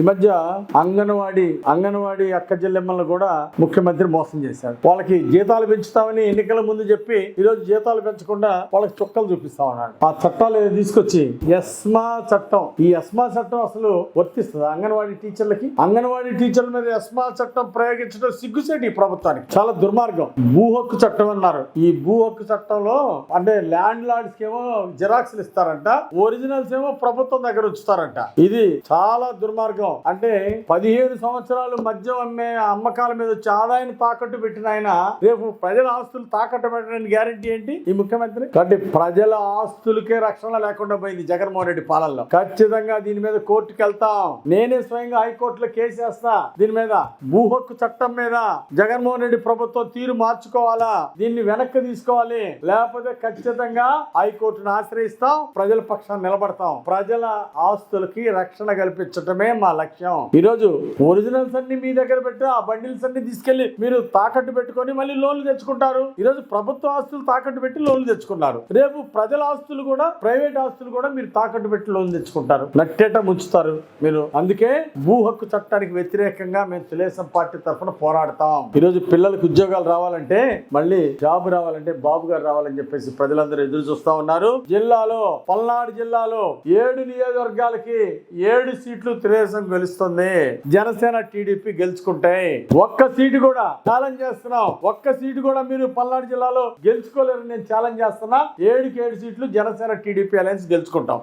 ఈ మధ్య అంగన్వాడి అంగన్వాడి అక్క చెల్లెమ్మలను కూడా ముఖ్యమంత్రి మోసం చేశారు. వాళ్ళకి జీతాలు పెంచుతామని ఎన్నికల ముందు చెప్పి ఈ రోజు జీతాలు పెంచకుండా వాళ్ళకి చుక్కలు చూపిస్తా ఉన్నాడు. ఆ చట్టాలు తీసుకొచ్చి ఎస్మా చట్టం. ఈ ఎస్మా చట్టం అసలు వర్తిస్తుంది అంగన్వాడీ టీచర్లకి? అంగన్వాడి టీచర్ల మీద ఎస్మా చట్టం ప్రయోగించడం సిగ్గుసేటి ఈ ప్రభుత్వానికి. చాలా దుర్మార్గం. భూ హక్కు చట్టం అన్నారు. ఈ భూ హక్కు చట్టంలో అంటే ల్యాండ్ లార్డ్స్కి ఏమో జిరాక్స్లు ఇస్తారంట ఒరిజినల్స్ ఏమో ప్రభుత్వం దగ్గర ఉంచుతారంట. ఇది చాలా దుర్మార్గం. అంటే పదిహేడు సంవత్సరాలు మద్యం అమ్మే అమ్మకాల మీద వచ్చి ఆదాయాన్ని తాకట్టు పెట్టిన ఆయన రేపు ప్రజల ఆస్తులు తాకట్టు పెట్టడానికి గ్యారంటీ ఏంటి? ఈ ముఖ్యమంత్రి? కాబట్టి ప్రజల ఆస్తులకే రక్షణ లేకుండా పోయింది జగన్మోహన్ రెడ్డి పాలనలో. ఖచ్చితంగా దీని మీద కోర్టుకు వెళ్తాం. నేనే స్వయంగా హైకోర్టులో కేసు వేస్తా. దీని మీద భూ హక్కు చట్టం మీద జగన్మోహన్ రెడ్డి ప్రభుత్వం తీరు మార్చుకోవాలా? దీన్ని వెనక్కి తీసుకోవాలి. లేకపోతే ఖచ్చితంగా హైకోర్టును ఆశ్రయిస్తాం. ప్రజల పక్షాన్ని నిలబడతాం. ప్రజల ఆస్తులకి రక్షణ కల్పించటమే మా లక్ష్యం. ఈరోజు ఒరిజినల్స్ అన్ని మీ దగ్గర పెట్టి ఆ బండిల్స్ అన్ని తీసుకెళ్ళి మీరు తాకట్టు పెట్టుకొని మళ్ళీ లోన్లు తెచ్చుకుంటారు. ఈరోజు ప్రభుత్వ ఆస్తులు తాకట్టు పెట్టి లోన్లు తెచ్చుకున్నారు. రేపు ప్రజల ఆస్తులు కూడా ప్రైవేట్ ఆస్తులు కూడా మీరు తాకట్టు పెట్టి లోన్ తెచ్చుకుంటారు. నట్టేట ముంచుతారు మీరు. అందుకే భూ హక్కు చట్టానికి వ్యతిరేకంగా మేము తెలుగుదేశం పార్టీ తరఫున పోరాడతాం. ఈరోజు పిల్లలకు ఉద్యోగాలు రావాలంటే మళ్ళీ జాబ్ రావాలంటే బాబు గారు రావాలని చెప్పేసి ప్రజలందరూ ఎదురు చూస్తా ఉన్నారు. జిల్లాలో పల్నాడు జిల్లాలో ఏడు నియోజకవర్గాలకి ఏడు సీట్లు తెలుగుదేశం గెలుస్తుంది. జనసేన టీడీపీ గెలుచుకుంటాయి ఒక్క సీటు కూడా ఛాలెంజ్ చేస్తున్నాం. ఒక్క సీటు కూడా మీరు పల్నాడు జిల్లాలో గెలుచుకోలేరు నేను ఛాలెంజ్ చేస్తున్నా. ఏడుకి ఏడు సీట్లు జనసేన టీడీపీ అలయన్స్ గెలుచుకుంటాం.